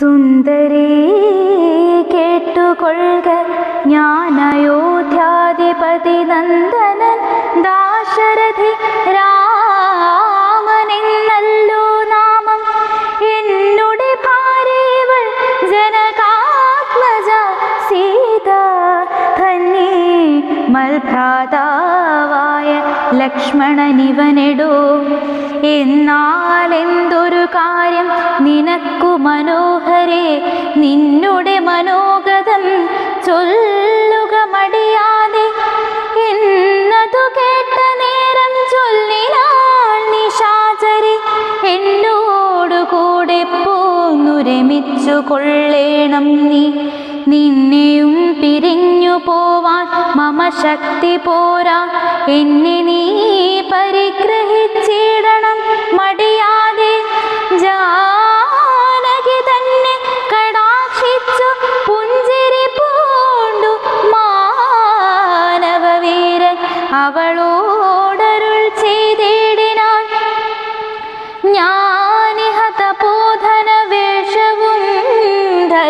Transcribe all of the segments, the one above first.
സുന്ദരി കേട്ടുകൊള്ളുക ഞാൻ അയോധ്യാധിപതി നന്ദനൻ ദാശരഥി രാമനെന്നല്ലോ നാമം. എന്നുടെ ഭാര്യവൾ ജനകാത്മജ സീത ധന്യേ മൽഭ്രാതാവായ ലക്ഷ്മണനിവനെടോ. എന്നാൽ എന്തൊരു കാര്യം നിനക്കു മനോഹരേ നിന്നുടെ മനോഗതം ചൊല്ലുക മടിയാതെ. എന്നതു കേട്ട നേരം ചൊല്ലിനാൾ നിശാചരി. എന്നോടു കൂടെ പോന്നു രമിച്ചു കൊള്ളേണം നീ. നിന്നെയും പിരിഞ്ഞു പോവാൻ മമ ശക്തി പോരാ. എന്നെ നീ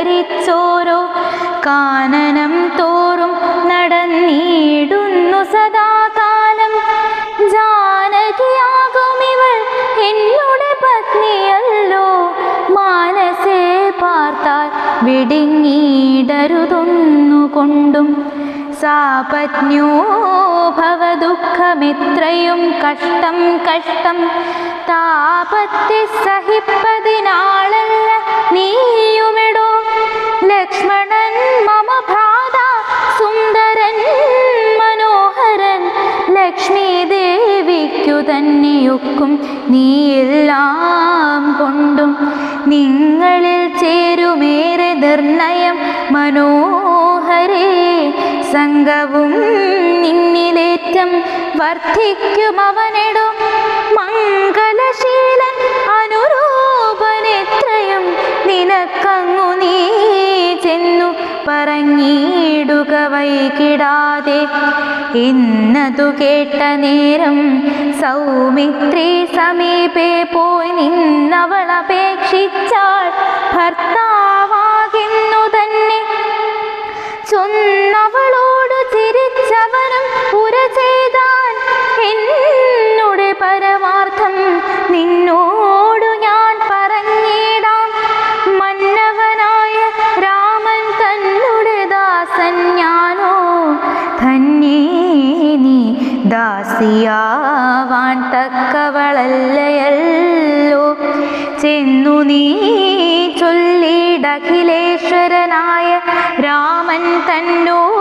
ധരിച്ചോരോ കാനനം തോറും നടന്നിടുന്നു സദാകാലം. ജാനകിയാകും ഇവൾ എന്നുടെ പത്നിയല്ലോ. മാനസേ പാർത്താൽ വിടുങ്ങിയിടരുതൊന്നു കൊണ്ടും സാപത്ന്യോ ഭവദുഃഖമിത്രയും കഷ്ടം കഷ്ടം. താപത്തി സഹിപ്പതിനാളല്ല നീയുമിടോ ലക്ഷ്മണൻ മമ ഭ്രാത സുന്ദരൻ മനോഹരൻ ലക്ഷ്മി ദേവിക്കു തന്നെയൊക്കും നീയെല്ലാം കൊണ്ടും നിങ്ങളിൽ ചേരുമേറെ നിർണയം മനോഹരേ സംഘവും നിന്നിലേറ്റം വർദ്ധിക്കും അവനിടും പറഞ്ഞിടുക വൈകിടാതെ. ഇന്നതു കേട്ട നേരം സൗമിത്രി സമീപേ പോയി നിന്നവൾ അപേക്ഷിച്ചാൽ ഭർത്താവാകുന്നു തന്നെ. ചൊന്നവളോട് ചിരിച്ചവനും പുര ചെയ്താൻ. എന്നുടെ പരമാർത്ഥം നിന്നോടു ദാസിയാവാൻ തക്കവളല്ലയല്ലോ. ചെന്നു നീ ചൊല്ലിടഖിലേശ്വരനായ രാമൻ കുലശീലാ